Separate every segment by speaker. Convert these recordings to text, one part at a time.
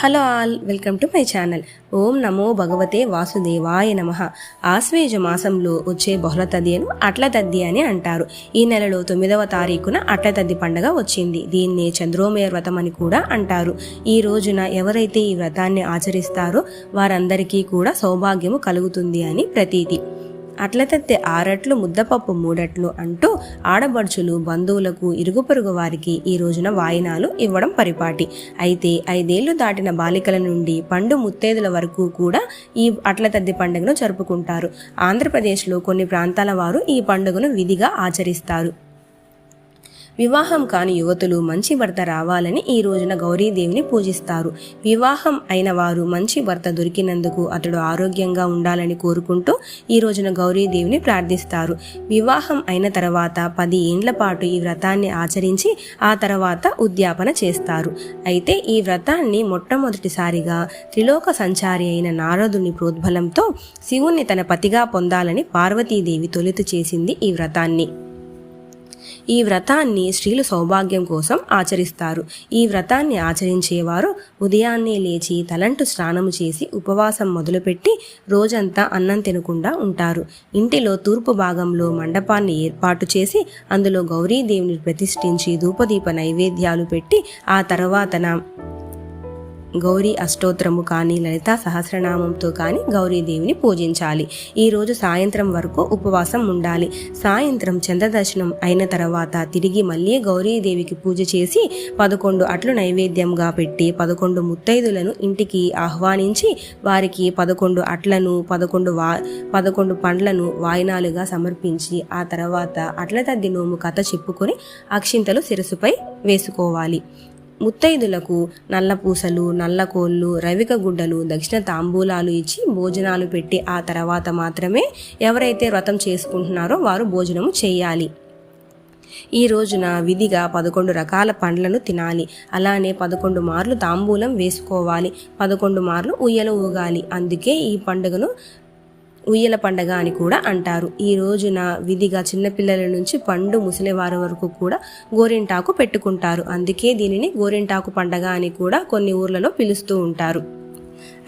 Speaker 1: Hello all welcome to my channel. ఓం నమో భగవతే వాసుదేవాయ నమ. ఆశ్వేజ మాసంలో వచ్చే బహుళ తదియను అట్ల తద్ది అని అంటారు. ఈ నెలలో తొమ్మిదవ తారీఖున అట్ల తద్ది పండగ వచ్చింది. దీన్ని చంద్రోమయ వ్రతం అని కూడా అంటారు. ఈ రోజున ఎవరైతే ఈ వ్రతాన్ని ఆచరిస్తారో వారందరికీ కూడా సౌభాగ్యము కలుగుతుంది అని ప్రతీతి. అట్లతెత్తే ఆరట్లు ముద్దపప్పు మూడట్లు అంటూ ఆడబడుచులు బంధువులకు ఇరుగు పొరుగు వారికి ఈ రోజున వాయినాలు ఇవ్వడం పరిపాటి. అయితే ఐదేళ్ళు దాటిన బాలికల నుండి పండు ముత్తేదుల వరకు కూడా ఈ అట్లతద్ది పండుగను జరుపుకుంటారు. ఆంధ్రప్రదేశ్లో కొన్ని ప్రాంతాల వారు ఈ పండుగను విధిగా ఆచరిస్తారు. వివాహం కాని యువతులు మంచి భర్త రావాలని ఈ రోజున గౌరీదేవిని పూజిస్తారు. వివాహం అయిన వారు మంచి భర్త దొరికినందుకు అతడు ఆరోగ్యంగా ఉండాలని కోరుకుంటూ ఈ రోజున గౌరీదేవిని ప్రార్థిస్తారు. వివాహం అయిన తర్వాత పది ఏండ్ల పాటు ఈ వ్రతాన్ని ఆచరించి ఆ తర్వాత ఉద్యాపన చేస్తారు. అయితే ఈ వ్రతాన్ని మొట్టమొదటిసారిగా త్రిలోక సంచారి అయిన నారదుని ప్రోద్బలంతో శివుణ్ణి తన పతిగా పొందాలని పార్వతీదేవి తొలుత చేసింది ఈ వ్రతాన్ని. ఈ వ్రతాన్ని స్త్రీలు సౌభాగ్యం కోసం ఆచరిస్తారు. ఈ వ్రతాన్ని ఆచరించేవారు ఉదయాన్నే లేచి తలంటు స్నానము చేసి ఉపవాసం మొదలుపెట్టి రోజంతా అన్నం తినకుండా ఉంటారు. ఇంటిలో తూర్పు భాగంలో మండపాన్ని ఏర్పాటు చేసి అందులో గౌరీదేవిని ప్రతిష్ఠించి ధూపదీప నైవేద్యాలు పెట్టి ఆ తర్వాతన గౌరీ అష్టోత్తరము కానీ లలిత సహస్రనామంతో కానీ గౌరీదేవిని పూజించాలి. ఈరోజు సాయంత్రం వరకు ఉపవాసం ఉండాలి. సాయంత్రం చంద్రదర్శనం అయిన తర్వాత తిరిగి మళ్ళీ గౌరీదేవికి పూజ చేసి పదకొండు అట్లు నైవేద్యంగా పెట్టి పదకొండు ముత్తైదులను ఇంటికి ఆహ్వానించి వారికి పదకొండు అట్లను పదకొండు వా పదకొండు పండ్లను వాయినాలుగా సమర్పించి ఆ తర్వాత అట్ల తద్ది నోము కథ చెప్పుకొని అక్షింతలు శిరసుపై వేసుకోవాలి. ముత్తైదులకు నల్ల పూసలు నల్ల కోళ్ళు రవిక గుడ్డలు దక్షిణ తాంబూలాలు ఇచ్చి భోజనాలు పెట్టి ఆ తర్వాత మాత్రమే ఎవరైతే వ్రతం చేసుకుంటున్నారో వారు భోజనము చేయాలి. ఈ రోజున విధిగా పదకొండు రకాల పండ్లను తినాలి. అలానే పదకొండు మార్లు తాంబూలం వేసుకోవాలి. పదకొండు మార్లు ఉయ్యలు ఊగాలి. అందుకే ఈ పండుగను ఉయ్యల పండగ అని కూడా అంటారు. ఈ రోజున విధిగా చిన్నపిల్లల నుంచి పండు ముసలివారి వరకు కూడా గోరింటాకు పెట్టుకుంటారు. అందుకే దీనిని గోరింటాకు పండగ అని కూడా కొన్ని ఊర్లలో పిలుస్తూ ఉంటారు.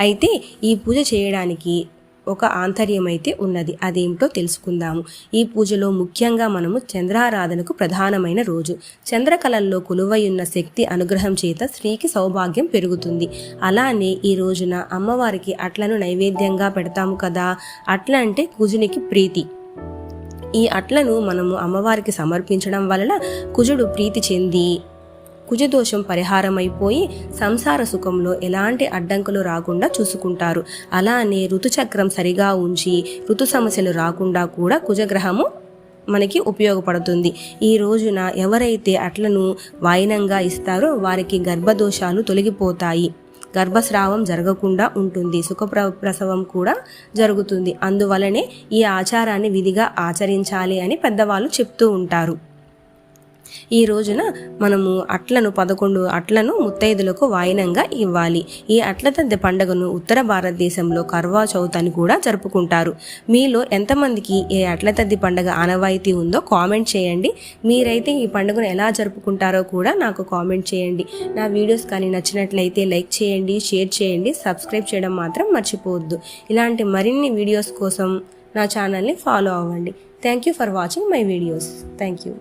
Speaker 1: అయితే ఈ పూజ చేయడానికి ఒక ఆంతర్యం అయితే ఉన్నది. అదేమిటో తెలుసుకుందాము. ఈ పూజలో ముఖ్యంగా మనము చంద్రారాధనకు ప్రధానమైన రోజు. చంద్రకళల్లో కొలువయున్న శక్తి అనుగ్రహం చేత స్త్రీకి సౌభాగ్యం పెరుగుతుంది. అలానే ఈ రోజున అమ్మవారికి అట్లను నైవేద్యంగా పెడతాము కదా? అట్ల అంటే కుజునికి ప్రీతి. ఈ అట్లను మనము అమ్మవారికి సమర్పించడం వలన కుజుడు ప్రీతి చెంది కుజదోషం పరిహారమైపోయి సంసార సుఖంలో ఎలాంటి అడ్డంకులు రాకుండా చూసుకుంటారు. అలానే ఋతుచక్రం సరిగా ఉంచి ఋతు సమస్యలు రాకుండా కూడా కుజగ్రహము మనకి ఉపయోగపడుతుంది. ఈ రోజున ఎవరైతే అట్లను వాయినంగా ఇస్తారో వారికి గర్భదోషాలు తొలగిపోతాయి. గర్భస్రావం జరగకుండా ఉంటుంది. సుఖప్ర ప్రసవం కూడా జరుగుతుంది. అందువలనే ఈ ఆచారాన్ని విధిగా ఆచరించాలి అని పెద్దవాళ్ళు చెప్తూ ఉంటారు. ఈ రోజున మనము అట్లను పదకొండు అట్లను ముత్తైదులకు వాయినంగా ఇవ్వాలి. ఈ అట్ల తద్దె పండుగను ఉత్తర భారతదేశంలో కర్వా చౌత్ అని కూడా జరుపుకుంటారు. మీలో ఎంతమందికి ఏ అట్ల తద్ది పండుగ ఆనవాయితీ ఉందో కామెంట్ చేయండి. మీరైతే ఈ పండుగను ఎలా జరుపుకుంటారో కూడా నాకు కామెంట్ చేయండి. నా వీడియోస్ కానీ నచ్చినట్లయితే లైక్ చేయండి షేర్ చేయండి సబ్స్క్రైబ్ చేయడం మాత్రం మర్చిపోవద్దు. ఇలాంటి మరిన్ని వీడియోస్ కోసం నా ఛానల్ని ఫాలో అవ్వండి. Thank you for watching my videos. Thank you.